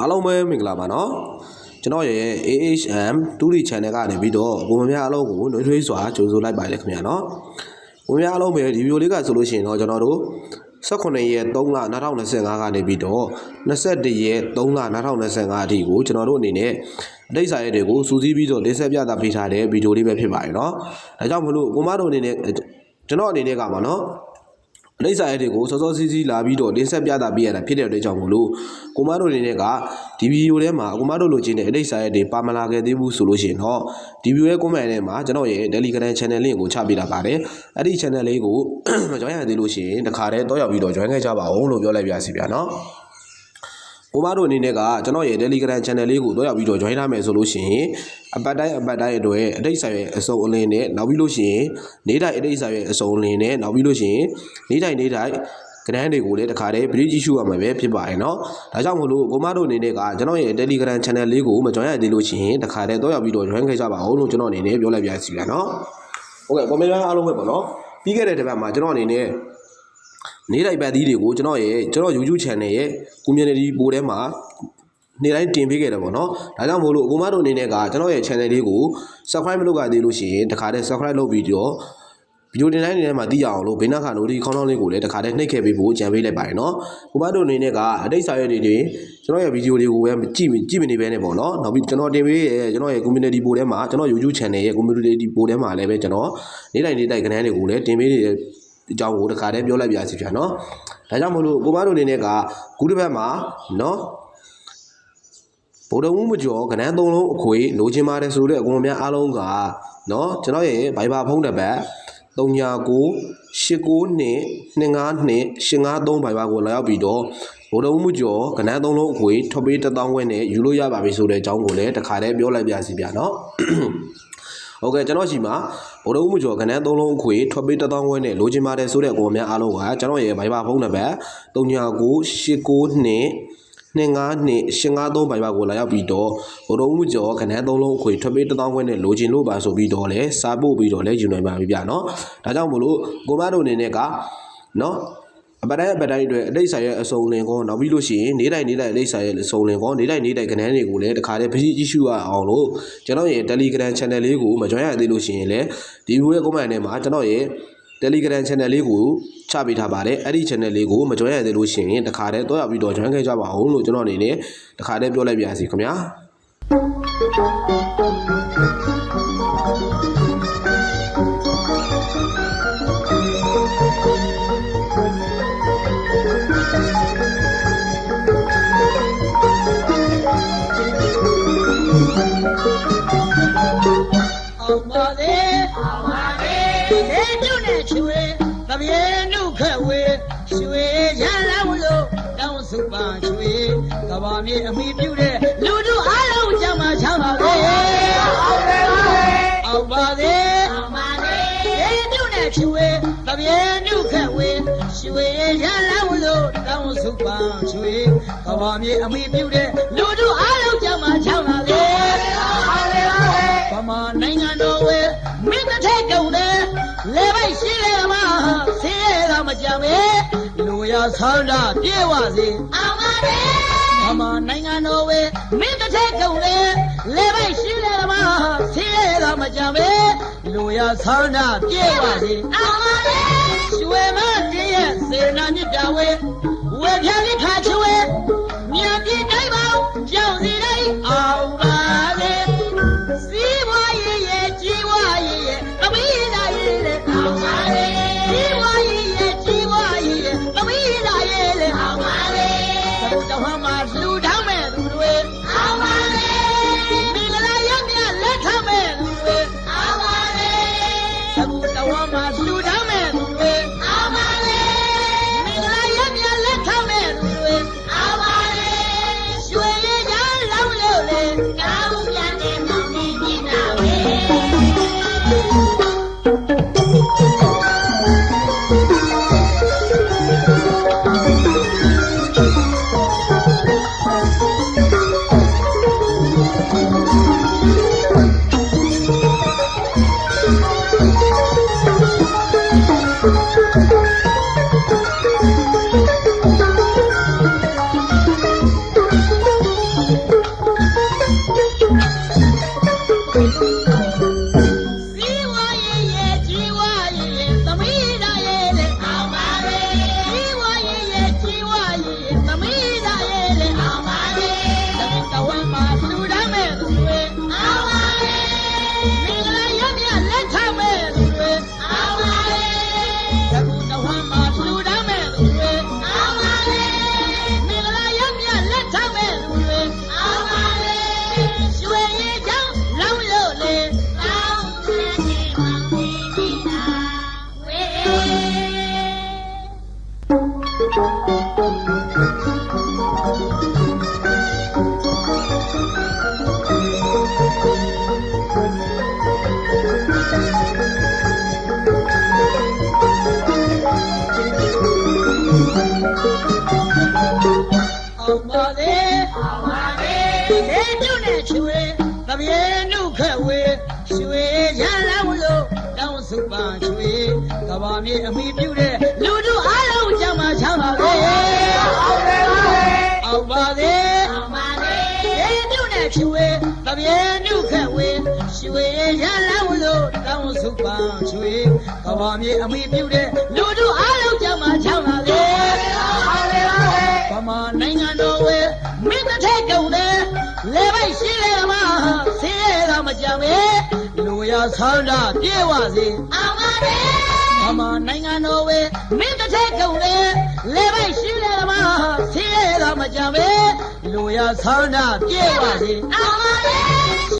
အားလုံးပဲမင်္ဂလာပါနော်ကျွန်တော်ရဲ့ AHM 2D channel ကနေပြီးတော့ပုံမှန်များအားလုံးကိုနှွေးထွေးစွာကြိုဆိုလိုက်ပါတယ်ခင်ဗျာနော်ပုံမှန်များအားလုံးပဲဒီဗီဒီယိုလေးကဆိုလို့ရှိရင်တော့ကျွန်တော်တို့18ရက်3လ2025ကနေပြီးတော့21ရက်3လ2025အထိကိုကျွန်တော်တို့အနေနဲ့အတိတ်စာရက်တွေကိုစူးစီးပြီးတော့တင်ဆက်ပြသပေးထားတဲ့ဗီဒီယိုလေးပဲဖြစ်ပါတယ်နော်ဒါကြောင့်မလို့ကိုမတို့အနေနဲ့ကျွန်တော်အနေနဲ့ကပါနော် အလိမ့်စာရဲတွေကိုစောစောစီးစီးလာပြီးတော့တင်ဆက်ပြတာပြရတာဖြစ်တဲ့အတွက်ကြောင့်မို့လို့ကိုမတို့အနေနဲ့ကဒီဗီဒီယိုထဲမှာကိုမတို့လိုချင်တဲ့အလိမ့်စာရဲတွေပါမလာခဲ့သေးဘူးဆိုလို့ရှိရင်တော့ဒီဗီဒီယိုရဲ့ comment ထဲမှာကျွန်တော်ရဲ့ Telegram channel link ကိုချပေးတာပါတယ်အဲ့ဒီ channel လေးကိုမ join ရသေးလို့ရှိရင်တခါတည်းတော့ရောက်ပြီးတော့ join ခဲ့ကြပါအောင်လို့ပြောလိုက်ပါစီဗျာနော် ကိုမတို့အနေနဲ့ကကျွန်တော်ရဲ့ Telegram channel လေးကိုတော့ရောက်ပြီးတော့ join ထားမယ်ဆိုလို့ရှိရင်အပတ်တိုင်းအပတ်တိုင်းအတွက်အတိတ်ဆိုင်ရဲ့အစုံအလင်းနဲ့နောက်ပြီးလို့ရှိရင်နေ့တိုင်းအတိတ်ဆိုင်ရဲ့အစုံအလင်းနဲ့နောက်ပြီးလို့ရှိရင်နေ့တိုင်းနေ့တိုင်းကနန်းတွေကိုလည်းတခါတည်းပရိကြည့်ရှုရမှာပဲဖြစ်ပါတယ်เนาะဒါကြောင့်မို့လို့ကိုမတို့အနေနဲ့ကကျွန်တော်ရဲ့ Telegram channel လေးကိုမ join ရသေးလို့ရှိရင်တခါတည်းတော့ရောက်ပြီးတော့ join ခဲ့ကြပါအောင်လို့ကျွန်တော်အနေနဲ့ပြောလိုက်ပြစီဗျာเนาะဟုတ်ကဲ့ကွန်မန့်အားလုံးပဲပေါ့เนาะပြီးခဲ့တဲ့တစ်ပတ်မှာကျွန်တော်အနေနဲ့ နေ့တိုင်းပတ်သီးတွေကိုကျွန်တော်ရဲ့ကျွန်တော် YouTube channel ရဲ့ community ပို့ထဲမှာနေ့တိုင်းတင်ပေးခဲ့တယ်ပေါ့နော်။ဒါကြောင့်မို့လို့အကူမတို့အနေနဲ့ကကျွန်တော်ရဲ့ channel လေးကို subscribe မလုပ်ကြသေးလို့ရှိရင်တခါတည်း subscribe လုပ်ပြီးတော့ဗီဒီယိုတင်တိုင်းနေထဲမှာသိရအောင်လို့ဘေးနားက notification ခေါင်းလောင်းလေးကိုလည်းတခါတည်းနှိပ်ခဲ့ပေးဖို့ကြံပေးလိုက်ပါတယ်နော်။ကိုမတို့အနေနဲ့ကအတိတ်စာရွက်တွေတွေကျွန်တော်ရဲ့ဗီဒီယိုတွေကိုပဲကြည့်ကြည့်မနေပဲနဲ့ပေါ့နော်။နောက်ပြီးကျွန်တော်တင်ပေးရဲ့ကျွန်တော်ရဲ့ community ပို့ထဲမှာကျွန်တော် YouTube channel ရဲ့ community ပို့ထဲမှာလည်းပဲကျွန်တော်နေ့တိုင်းနေ့တိုင်းကဏ္ဍတွေကိုလည်းတင်ပေးနေတဲ့ အကြောင်းကိုတခါတည်းပြောလိုက်ပြစီပြနော်။ဒါကြောင့်မို့လို့ကိုမတို့အနေနဲ့ကခုတစ်ပတ်မှာနော်ဗုဒ္ဓဝုမကျော်ကဏ္ဍသုံးလုံးအခွေလိုချင်ပါတယ်ဆိုတဲ့အကုန်များအားလုံးကနော်ကျွန်တော်ရဲ့ Viber ဖုန်းနံပါတ်39 89နဲ့25 853 Viber ကိုလာရောက်ပြီးတော့ဗုဒ္ဓဝုမကျော်ကဏ္ဍသုံးလုံးအခွေထွက်ပေး1000ခွဲနဲ့ယူလို့ရပါပြီဆိုတဲ့အကြောင်းကိုလည်းတခါတည်းပြောလိုက်ပြစီပြနော် ဟုတ်ကဲ့ကျွန်တော်ရှိမှာဗုဒ္ဓဦးမှုကျော်ခဏန်းသုံးလုံးအခွေထွက်ပေး1000ခွဲနဲ့လိုချင်ပါတယ်ဆိုတဲ့အကောများအားလုံးကကျွန်တော်ရဲ့ Viber ဖုန်းနံပါတ်3989 29နှစ်853 Viber ကိုလာရောက်ပြီးတော့ဗုဒ္ဓဦးမှုကျော်ခဏန်းသုံးလုံးအခွေထွက်ပေး1000ခွဲနဲ့လိုချင်လို့ပါဆိုပြီးတော့လဲစားပို့ပြီးတော့လဲယူနိုင်ပါပြီဗျာနော်ဒါကြောင့်မို့လို့ကိုမတို့အနေနဲ့ကနော် အပတိုင်းအပတိုင်းတွေအလိမ့်ဆိုင်ရဲ့အစုံလင်ကောနောက်ပြီးလို့ရှိရင်နေတိုင်းနေတိုင်းအလိမ့်ဆိုင်ရဲ့အစုံလင်ကောနေတိုင်းနေတိုင်းကဏ္ဍတွေကိုလည်းတခါတည်းဖကြည့်ကြည့်ရှုရအောင်လို့ကျွန်တော်ရဲ့ Telegram channel လေးကိုမ join ရသေးလို့ရှိရင်လည်းဒီ video ရဲ့ comment ထဲမှာကျွန်တော်ရဲ့ Telegram channel လေးကိုချပေးထားပါတယ်အဲ့ဒီ channel လေးကိုမ join ရသေးလို့ရှိရင်တခါတည်းတော့ရောက်ပြီးတော့ join ခဲ့ကြပါအောင်လို့ကျွန်တော်အနေနဲ့တခါတည်းပြောလိုက်ပါရစီခင်ဗျာ အောင်ပါလေအောင်ပါလေဒေညုနဲ့ချွေတပြေနုခက်ဝေရွှေရလာဝလို့တောင်းစုပါရွှေကဘာမြေအမိပြုတဲ့လူတို့အားလုံးကြမှာချမ်းပါလေအောင်ပါလေအောင်ပါလေဒေညုနဲ့ချွေတပြေနုခက်ဝေရွှေရလာဝလို့တောင်းစုပါရွှေကဘာမြေအမိပြုတဲ့လူတို့အားလုံးကြမှာချမ်းပါလေဗ မာနိုင်ငံတော်ဝဲမင်းတစ်ထက်ကုန်တယ်လေပိုက်ရှိလေမှာဆင်းရဲတာမကြမ်းပဲလူရဆန္ဒပြေဝစေအောင်ပါလေဗမာနိုင်ငံတော်ဝဲမင်းတစ်ထက်ကုန်တယ်လေပိုက်ရှိလေမှာဆင်းရဲတာမကြမ်းပဲလူရဆန္ဒပြေဝစေအောင်ပါလေရွှေမတည်းရဲ့စေနာမြစ်တာဝဲဝဲပြလိခါချွေ အောင်ပါလေအောင်ပါလေဒေပြုနဲ့ချွေတပြေနုခက်ဝေရွှေရလန်းလို့တောင်းစုပန်ချွေကဘာမြေအမိပြုတဲ့လူတို့အားလုံးကြမှာချမ်းပါလေအောင်ပါလေအောင်ပါလေဒေပြုနဲ့ချွေတပြေနုခက်ဝေရွှေရလန်းလို့တောင်းစုပန်ချွေကဘာမြေအမိပြုတဲ့လူတို့အားလုံးကြမှာချမ်းပါလေဗ မာနိုင်ငံတော်ဝဲမင်းတစ်ထက်ကုန်တယ်လေပိုက်ရှိလေမှာဆင်းရဲတာမကြပဲလူရဆန္ဒပြေဝစေအောင်ပါလေဗမာနိုင်ငံတော်ဝဲမင်းတစ်ထက်ကုန်တယ်လေပိုက်ရှိလေမှာဆင်းရဲတာမကြပဲလူရဆန္ဒပြေဝစေအောင်ပါလေ